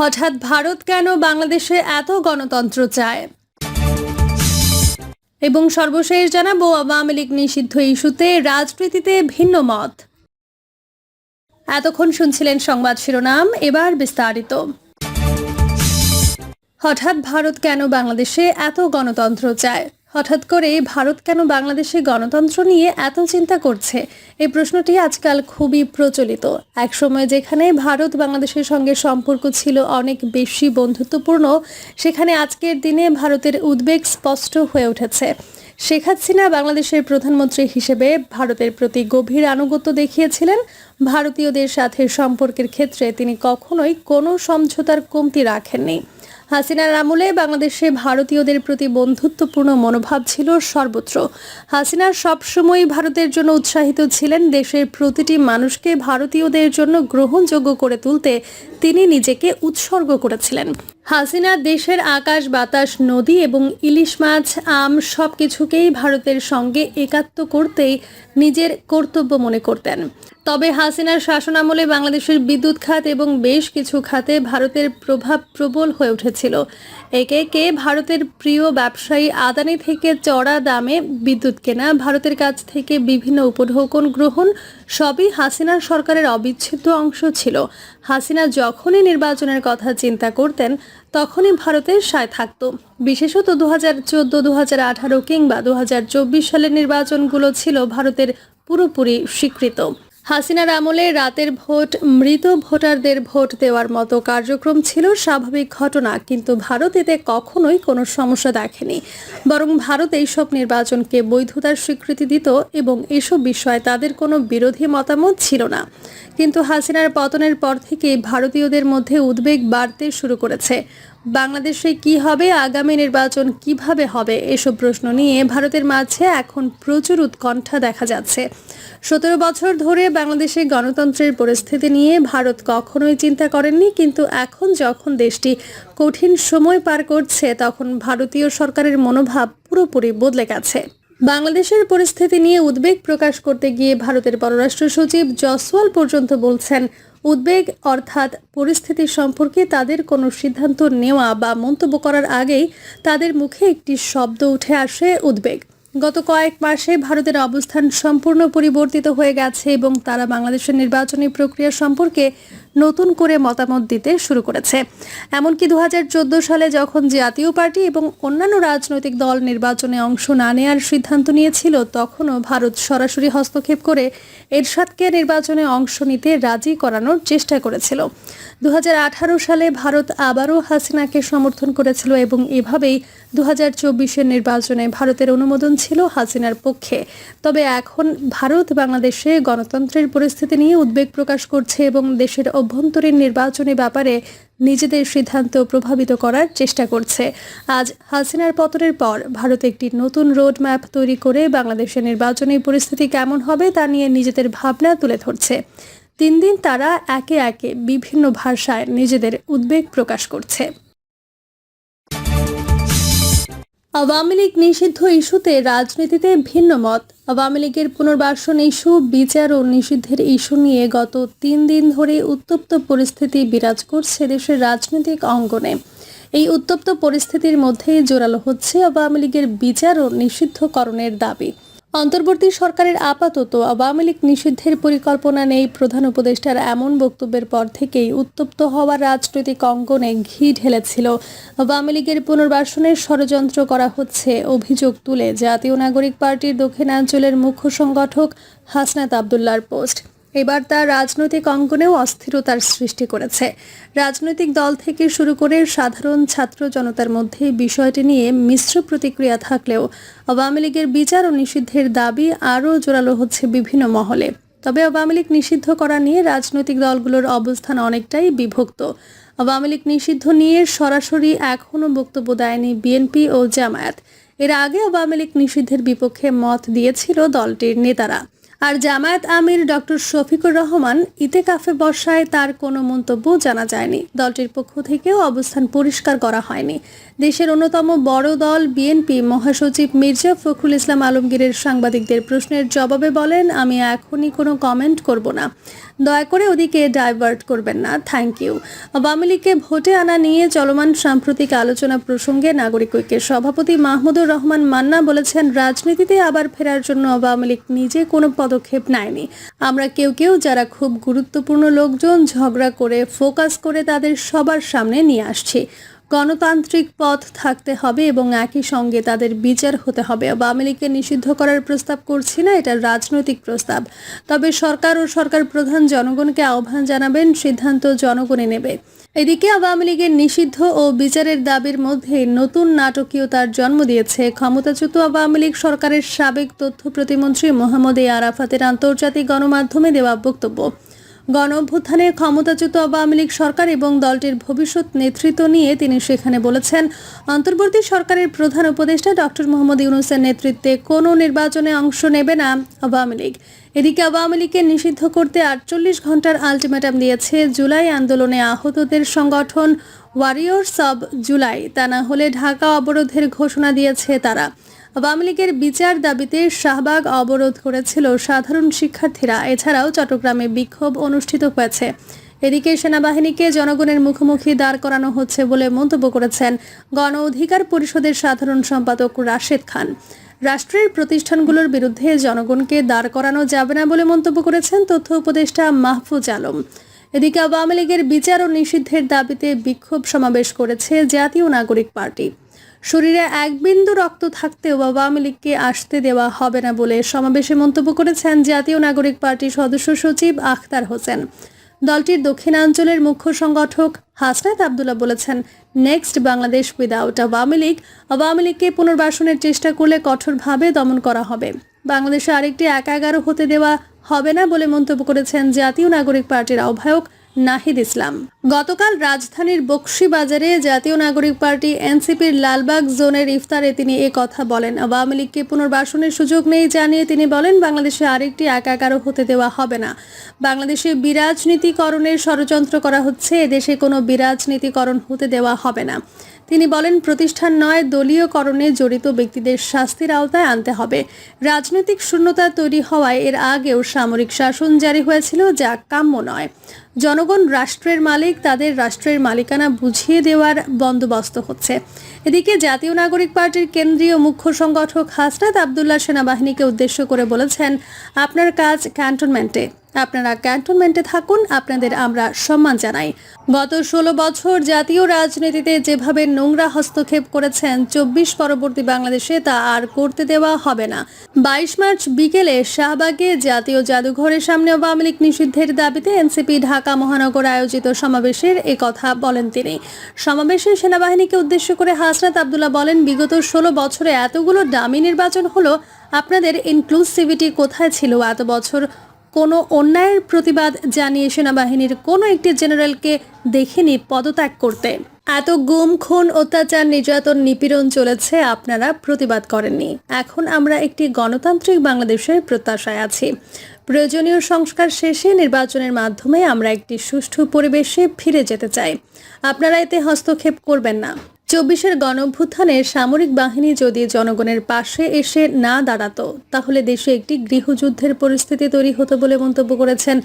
হঠাৎ ভারত কেন বাংলাদেশে এত গণতন্ত্র চায়? এবং সর্বশেষ জানাব, আওয়ামী লীগ নিষিদ্ধ ইস্যুতে রাজনীতিতে ভিন্ন মত। এতক্ষণ শুনছিলেন সংবাদ শিরোনাম, এবার বিস্তারিত। হঠাৎ ভারত কেন বাংলাদেশে এত গণতন্ত্র চায়? হঠাৎ করে ভারত কেন বাংলাদেশে গণতন্ত্র নিয়ে এত চিন্তা করছে? এই প্রশ্নটি আজকাল খুবই প্রচলিত। একসময় যেখানে ভারত বাংলাদেশের সঙ্গে সম্পর্ক ছিল অনেক বেশি বন্ধুত্বপূর্ণ, সেখানে আজকের দিনে ভারতের উদ্বেগ স্পষ্ট হয়ে উঠেছে। শেখ হাসিনা বাংলাদেশের প্রধানমন্ত্রী হিসেবে ভারতের প্রতি গভীর আনুগত্য দেখিয়েছিলেন। ভারতীয়দের সাথে সম্পর্কের ক্ষেত্রে তিনি কখনোই কোনো সমঝোতার কমতি রাখেননি। হাসিনার আমলে বাংলাদেশে ভারতীয়দের প্রতি বন্ধুত্বপূর্ণ মনোভাব ছিল সর্বত্র। হাসিনা সবসময় ভারতের জন্য উৎসাহিত ছিলেন দেশের প্রতিটি মানুষকে ভারতীয়দের জন্য গ্রহণযোগ্য করে তুলতে তিনি নিজেকে উৎসর্গ করেছিলেন। হাসিনা, দেশের আকাশ, বাতাস, নদী এবং ইলিশ মাছ, আম সব কিছুকেই ভারতের সঙ্গে একাত্ম করতেই নিজের কর্তব্য মনে করতেন। তবে হাসিনার শাসনামলে বাংলাদেশের বিদ্যুৎ খাত এবং বেশ কিছু খাতে ভারতের প্রভাব প্রবল হয়ে উঠেছিল। একে কে ভারতের প্রিয় ব্যবসায়ী আদানি থেকে চড়া দামে বিদ্যুৎ কেনা, ভারতের কাছ থেকে বিভিন্ন উপঢৌকন গ্রহণ, সবই হাসিনার সরকারের অবিচ্ছেদ্য অংশ ছিল। হাসিনা যখনই নির্বাচনের কথা চিন্তা করতেন, তখনই ভারতের সায় থাকত। বিশেষত দু হাজার চোদ্দ দু হাজার আঠারো কিংবা দু হাজার চব্বিশ সালের নির্বাচনগুলো ছিল ভারতের পুরোপুরি স্বীকৃত। হাসিনার আমলে রাতের ভোট, মৃত ভোটারদের ভোট দেওয়ার মতো কার্যক্রম ছিল স্বাভাবিক ঘটনা, কিন্তু ভারত এতে কখনোই কোনো সমস্যা দেখেনি। বরং ভারত এইসব নির্বাচনকে বৈধতার স্বীকৃতি দিত এবং এসব বিষয়ে তাদের কোনো বিরোধী মতামত ছিল না। কিন্তু হাসিনার পতনের পর থেকে ভারতীয়দের মধ্যে উদ্বেগ বাড়তে শুরু করেছে। বাংলাদেশে কি হবে, আগামী নির্বাচন কীভাবে হবে, এসব প্রশ্ন নিয়ে ভারতের মাঝে এখন প্রচুর উৎকণ্ঠা দেখা যাচ্ছে। সতেরো বছর ধরে বাংলাদেশে গণতন্ত্রের পরিস্থিতি নিয়ে ভারত কখনোই চিন্তা করেননি, কিন্তু এখন যখন দেশটি কঠিন সময় পার করছে, তখন ভারতীয় সরকারের মনোভাব পুরোপুরি বদলে গেছে। বাংলাদেশের পরিস্থিতি নিয়ে উদ্বেগ প্রকাশ করতে গিয়ে ভারতের পররাষ্ট্র সচিব জসওয়াল পর্যন্ত বলছেন, উদ্বেগ অর্থাৎ পরিস্থিতি সম্পর্কে তাদের কোনো সিদ্ধান্ত নেওয়া বা মন্তব্য করার আগেই তাদের মুখে একটি শব্দ উঠে আসে উদ্বেগ। গত কয়েক মাসে ভারতের অবস্থান সম্পূর্ণ পরিবর্তিত হয়ে গেছে এবং তারা বাংলাদেশের নির্বাচনী প্রক্রিয়া সম্পর্কে নতুন করে মতামত দিতে শুরু করেছে। এমনকি দু হাজার চোদ্দ সালে যখন জাতীয় পার্টি এবং অন্যান্য রাজনৈতিক দল নির্বাচনে অংশ না নেওয়ার সিদ্ধান্ত নিয়েছিল, তখনও ভারত সরাসরি হস্তক্ষেপ করে এরশাদকে নির্বাচনে অংশ নিতে রাজি করানোর চেষ্টা করেছিল। দু হাজার আঠারো সালে ভারত আবারও হাসিনাকে সমর্থন করেছিল এবং এভাবেই দু হাজার নির্বাচনে ভারতের অনুমোদন ছিল হাসিনার পক্ষে। তবে এখন ভারত বাংলাদেশে গণতন্ত্রের পরিস্থিতি নিয়ে উদ্বেগ প্রকাশ করছে এবং দেশের অভ্যন্তরীণ নির্বাচনী ব্যাপারে নিজেদের সিদ্ধান্ত প্রভাবিত করার চেষ্টা করছে। আজ হাসিনার পতনের পর ভারত একটি নতুন রোড ম্যাপ তৈরি করে বাংলাদেশের নির্বাচনী পরিস্থিতি কেমন হবে তা নিয়ে নিজেদের ভাবনা তুলে ধরছে। দিন দিন তারা একে একে বিভিন্ন ভাষায় নিজেদের উদ্বেগ প্রকাশ করছে। আওয়ামী লীগ নিষিদ্ধ ইস্যুতে রাজনীতিতে ভিন্ন মত। আওয়ামী লীগের পুনর্বাসন ইস্যু, বিচার ও নিষিদ্ধের ইস্যু নিয়ে গত তিন দিন ধরে উত্তপ্ত পরিস্থিতি বিরাজ করছে দেশের রাজনৈতিক অঙ্গনে। এই উত্তপ্ত পরিস্থিতির মধ্যেই জোরালো হচ্ছে আওয়ামী লীগের বিচার ও নিষিদ্ধকরণের দাবি। অন্তর্বর্তী সরকারের আপাতত আওয়ামী লীগ নিষিদ্ধের পরিকল্পনা নেই। প্রধান উপদেষ্টার এমন বক্তব্যের পর থেকেই উত্তপ্ত হওয়ার রাজনৈতিক অঙ্গনে ঘি ঢেলেছিল। আওয়ামী লীগের পুনর্বাসনের ষড়যন্ত্র করা হচ্ছে, অভিযোগ তুলে জাতীয় নাগরিক পার্টির দক্ষিণাঞ্চলের মুখ্য সংগঠক হাসনাত আবদুল্লার পোস্ট। এবার তার রাজনৈতিক অঙ্গনেও অস্থিরতার সৃষ্টি করেছে। রাজনৈতিক দল থেকে শুরু করে সাধারণ ছাত্র জনতার মধ্যে বিষয়টি নিয়ে মিশ্র প্রতিক্রিয়া থাকলেও আওয়ামী লীগের বিচার ও নিষিদ্ধের দাবি আরও জোরালো হচ্ছে বিভিন্ন মহলে। তবে আওয়ামী লীগ নিষিদ্ধ করা নিয়ে রাজনৈতিক দলগুলোর অবস্থান অনেকটাই বিভক্ত। আওয়ামী লীগ নিষিদ্ধ নিয়ে সরাসরি এখনও বক্তব্য দেয়নি বিএনপি ও জামায়াত। এর আগে আওয়ামী লীগ নিষিদ্ধের বিপক্ষে মত দিয়েছিল দলটির নেতারা। আর জামায়াত আমির ডক্টর শফিকুর রহমান ইতেকাফে বর্ষায় তার কোনো মন্তব্য জানা যায়নি। দলটির পক্ষ থেকেও অবস্থান পরিষ্কার করা হয়নি। দেশের অন্যতম বড় দল বিএনপি মহাসচিব মির্জা ফখরুল ইসলাম আলমগীরের সাংবাদিকদের প্রশ্নের জবাবে বলেন, আমি এখনই কোনো কমেন্ট করব না। দয়া করে ওদিকে ডাইভার্ট করবেন না। Thank you. আওয়ামী লীগকে ভোটে আনা নিয়ে চলমান সাম্প্রতিক আলোচনা প্রসঙ্গে নাগরিক ঐক্যের সভাপতি মাহমুদুর রহমান মান্না বলেছেন, রাজনীতিতে আবার ফেরার জন্য আওয়ামী লীগ নিজে কোনো পদক্ষেপ নেয়নি। আমরা কেউ কেউ যারা খুব গুরুত্বপূর্ণ লোকজন ঝগড়া করে, ফোকাস করে তাদের সবার সামনে নিয়ে আসছি। গণতান্ত্রিক পথ থাকতে হবে এবং একই সঙ্গে তাদের বিচার হতে হবে। আওয়ামী লীগকে নিষিদ্ধ করার প্রস্তাব করছি না এটা রাজনৈতিক প্রস্তাব। তবে সরকার ও সরকার প্রধান জনগণকে আহ্বান জানাবেন, সিদ্ধান্ত জনগণে নেবে। এদিকে আওয়ামী লীগের নিষিদ্ধ ও বিচারের দাবির মধ্যে নতুন নাটকীয়তার জন্ম দিয়েছে। ক্ষমতাচ্যুত আওয়ামী লীগ সরকারের সাবেক তথ্য প্রতিমন্ত্রী মোহাম্মদ এ আরাফাতের আন্তর্জাতিক গণমাধ্যমে দেওয়া বক্তব্য। গণ অভ্যুত্থানে ক্ষমতাচ্যুত আওয়ামী লীগ সরকার এবং দলটির ভবিষ্যৎ নেতৃত্ব নিয়ে তিনি সেখানে বলেছেন, অন্তর্বর্তী সরকারের প্রধান উপদেষ্টা ডক্টর মোহাম্মদ ইউনুসের নেতৃত্বে কোনো নির্বাচনে অংশ নেবে না আওয়ামী লীগ। এদিকে আওয়ামী লীগকে নিষিদ্ধ করতে আটচল্লিশ ঘণ্টার আলটিমেটাম দিয়েছে জুলাই আন্দোলনে আহতদের সংগঠন ওয়ারিয়র্স অব জুলাই। তা না হলে ঢাকা অবরোধের ঘোষণা দিয়েছে তারা। আওয়ামী লীগের বিচার দাবিতে শাহবাগ অবরোধ করেছিল সাধারণ শিক্ষার্থীরা। এছাড়াও চট্টগ্রামে বিক্ষোভ অনুষ্ঠিত হয়েছে। এদিকে সেনাবাহিনীকে জনগণের মুখোমুখি দাঁড় করানো হচ্ছে বলে মন্তব্য করেছেন গণ অধিকার পরিষদের সাধারণ সম্পাদক রাশেদ খান। রাষ্ট্রের প্রতিষ্ঠানগুলোর বিরুদ্ধে জনগণকে দাঁড় করানো যাবে না বলে মন্তব্য করেছেন তথ্য উপদেষ্টা মাহফুজ আলম। এদিকে আওয়ামী লীগের বিচার ও নিষিদ্ধের দাবিতে বিক্ষোভ সমাবেশ করেছে জাতীয় নাগরিক পার্টি। শরীরে এক বিন্দু রক্ত থাকতেও আওয়ামী লীগকে আসতে দেওয়া হবে না বলে সমাবেশে মন্তব্য করেছেন জাতীয় নাগরিক পার্টির সদস্য সচিব আখতার হোসেন। দলটির দক্ষিণাঞ্চলের মুখ্য সংগঠক হাসনাত আবদুল্লাহ বলেছেন, নেক্সট বাংলাদেশ উইদাউট আওয়ামী লীগ। আওয়ামী লীগকে পুনর্বাসনের চেষ্টা করলে কঠোরভাবে দমন করা হবে। বাংলাদেশে আরেকটি একাগারও হতে দেওয়া হবে না বলে মন্তব্য করেছেন জাতীয় নাগরিক পার্টির আহ্বায়ক নাহিদ ইসলাম। গতকাল রাজধানীর বক্সিবাজারে জাতীয় নাগরিক পার্টি এনসিপির লালবাগ জোনের ইফতারে তিনি এ কথা বলেন। আওয়ামী লীগকে পুনর্বাসনের সুযোগ নেই জানিয়ে তিনি বলেন, বাংলাদেশে আরেকটি একাকারও হতে দেওয়া হবে না। বাংলাদেশে বিরাজনীতিকরণের ষড়যন্ত্র করা হচ্ছে, এদেশে কোনো বিরাজনীতিকরণ হতে দেওয়া হবে না। তিনি বলেন, প্রতিষ্ঠান নয়, দলীয়করণে জড়িত ব্যক্তিদের শাস্তির আওতায় আনতে হবে। রাজনৈতিক শূন্যতা তৈরি হওয়ায় এর আগেও সামরিক শাসন জারি হয়েছিল, যা কাম্য নয়। জনগণ রাষ্ট্রের মালিক, তাদের রাষ্ট্রের মালিকানা বুঝিয়ে দেওয়ার বন্দোবস্ত হচ্ছে। এদিকে জাতীয় নাগরিক পার্টির কেন্দ্রীয় মুখ্য সংগঠক হাসনাত আবদুল্লাহ সেনাবাহিনীকে উদ্দেশ্য করে বলেছেন, আপনার কাজ ক্যান্টনমেন্টে। আপনারা ক্যান্টনমেন্টে থাকুন, আপনাদের আমরা সম্মান জানাই। গত ষোলো বছর জাতীয় রাজনীতিতে যেভাবে নোংরা হস্তক্ষেপ করেছেন, চব্বিশ পরবর্তী বাংলাদেশে তা আর করতে দেওয়া হবে না। বাইশ মার্চ বিকেলে শাহবাগে জাতীয় জাদুঘরের সামনে আওয়ামী লীগ নিষিদ্ধের দাবিতে এনসিপি ঢাকা মহানগর আয়োজিত সমাবেশের কথা বলেন তিনি। সমাবেশে সেনাবাহিনীকে উদ্দেশ্য করে হাসনাত আবদুল্লাহ বলেন, বিগত ষোলো বছরে এতগুলো ডামি নির্বাচন হলো, আপনাদের ইনক্লুসিভিটি কোথায় ছিল? এত বছর কোনো অন্যায়ের প্রতিবাদ জানিয়ে সেনাবাহিনীর কোনো একটি জেনারেলকে দেখিনি পদত্যাগ করতে। এত গুম, খুন, অত্যাচার, নির্যাতন, নিপীড়ন চলেছে, আপনারা প্রতিবাদ করেননি। এখন আমরা একটি গণতান্ত্রিক বাংলাদেশের প্রত্যাশায় আছি। প্রয়োজনীয় সংস্কার শেষে নির্বাচনের মাধ্যমে আমরা একটি সুষ্ঠু পরিবেশে ফিরে যেতে চাই। আপনারা এতে হস্তক্ষেপ করবেন না। চব্বিশের গণভ্যুত্থানে সামরিক বাহিনী যদি জনগণের পাশে এসে না দাঁড়াতো, তাহলে দেশে একটি গৃহযুদ্ধের পরিস্থিতি তৈরি হতো বলে মন্তব্য করেছেন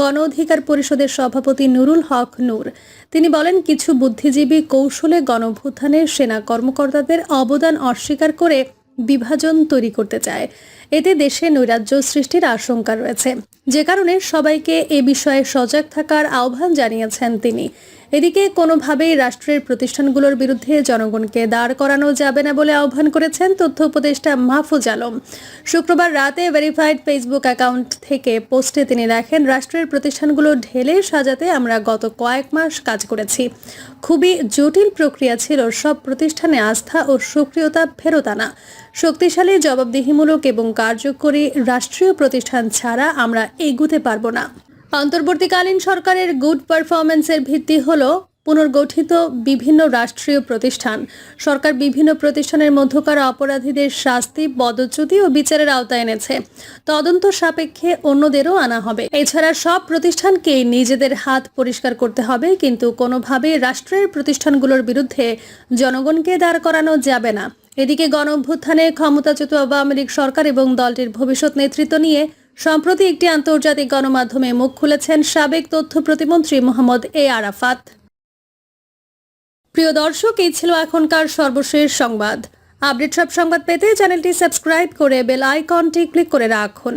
গণ অধিকার পরিষদের সভাপতি নুরুল হক নূর। তিনি বলেন, কিছু বুদ্ধিজীবী কৌশলে গণভ্যুত্থানে সেনা কর্মকর্তাদের অবদান অস্বীকার করে বিভাজন তৈরি করতে চায়। এতে দেশে নৈরাজ্য সৃষ্টির আশঙ্কা রয়েছে। যে কারণে সবাইকে এ বিষয়ে সজাগ থাকার আহ্বান জানিয়েছেন তিনি। এদিকে কোনোভাবেই রাষ্ট্রের প্রতিষ্ঠানগুলোর বিরুদ্ধে জনগণকে দাঁড় করানো যাবে না বলে আহ্বান করেছেন তথ্য উপদেষ্টা মাহফুজ আলম। শুক্রবার রাতে ভেরিফাইড ফেসবুক অ্যাকাউন্ট থেকে পোস্টে তিনি লেখেন, রাষ্ট্রের প্রতিষ্ঠানগুলো ঢেলে সাজাতে আমরা গত কয়েক মাস কাজ করেছি। খুবই জটিল প্রক্রিয়া ছিল, সব প্রতিষ্ঠানে আস্থা ও সক্রিয়তা ফেরত আনা। শক্তিশালী, জবাবদিহিমূলক এবং কার্যকরী রাষ্ট্রীয় প্রতিষ্ঠান ছাড়া আমরা এগুতে পারব না। অন্তর্বর্তীকালীন সরকারের গুড পারফরমেন্সের ভিত্তি হল পুনর্গঠিত বিভিন্ন রাষ্ট্রীয় প্রতিষ্ঠান। সরকার বিভিন্ন প্রতিষ্ঠানের মধ্যকার অপরাধীদের শাস্তি পদচ্যুতি ও বিচারের আওতায় এনেছে। তদন্ত সাপেক্ষে অন্যদেরও আনা হবে। এছাড়া সব প্রতিষ্ঠানকে নিজেদের হাত পরিষ্কার করতে হবে, কিন্তু কোনোভাবে রাষ্ট্রের প্রতিষ্ঠানগুলোর বিরুদ্ধে জনগণকে দাঁড় করানো যাবে না। এদিকে গণ অভ্যুত্থানে ক্ষমতাচ্যুত আওয়ামী লীগ সরকার এবং দলটির ভবিষ্যৎ নেতৃত্ব নিয়ে সম্প্রতি একটি আন্তর্জাতিক গণমাধ্যমে মুখ খুলেছেন সাবেক তথ্য প্রতিমন্ত্রী মোহাম্মদ এ আরাফাত। প্রিয় দর্শক, এই ছিল এখনকার সর্বশেষ সংবাদ। আপডেট সব সংবাদ পেতে চ্যানেলটি সাবস্ক্রাইব করে বেল আইকনটি ক্লিক করে রাখুন।